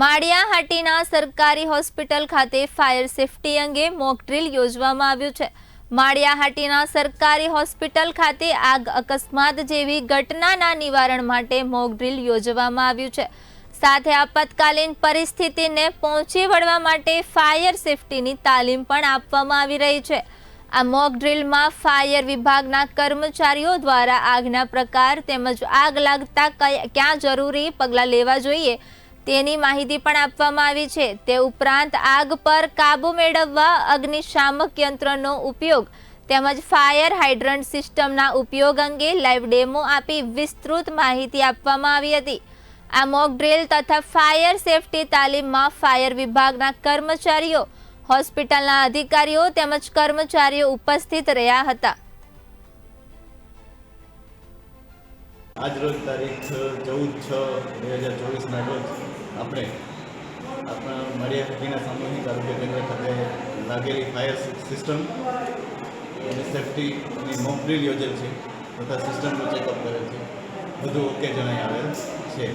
માળિયાહાટીના સરકારી હોસ્પિટલ ખાતે fire safety અંગે મોક ડ્રીલ યોજવામાં આવ્યું છે. માળિયાહાટીના સરકારી હોસ્પિટલ ખાતે આગ અકસ્માત જેવી ઘટનાના નિવારણ માટે મોક યોજવામાં આવ્યું છે. સાથે આપાતકાલીન પરિસ્થિતિને પહોંચી વળવા માટે ફાયર સેફટીની તાલીમ પણ આપવામાં આવી રહી છે. આ મોક ડ્રીલમાં ફાયર વિભાગના કર્મચારીઓ દ્વારા આગના પ્રકાર તેમજ આગ લાગતા ક્યાં જરૂરી પગલાં લેવા જોઈએ તેની માહિતી પણ આપવામાં આવી છે. તે ઉપરાંત આગ પર કાબુ મેળવવા અગ્નિશામક યંત્રનો ઉપયોગ તેમજ ફાયર હાઇડ્રન્ટ સિસ્ટમના ઉપયોગ અંગે લાઈવ ડેમો આપી વિસ્તૃત માહિતી આપવામાં આવી હતી. આ મોક ડ્રિલ તથા ફાયર સેફટી તાલીમમાં ફાયર વિભાગના કર્મચારીઓ, હોસ્પિટલના અધિકારીઓ તેમજ કર્મચારીઓ ઉપસ્થિત રહ્યા હતા. આજ રોજ તારીખ ચૌદ છ, બે હજાર ચોવીસના રોજ આપણે આપણા માળિયાહાટીના સામૂહિક આરોગ્ય કેન્દ્ર ખાતે લાગેલી ફાયર સિસ્ટમ અને સેફટીની મોકડ્રીલ યોજેલ છે તથા સિસ્ટમનું ચેકઅપ કરેલ છે. બધું ઓકે જણાઈ આવેલ છે.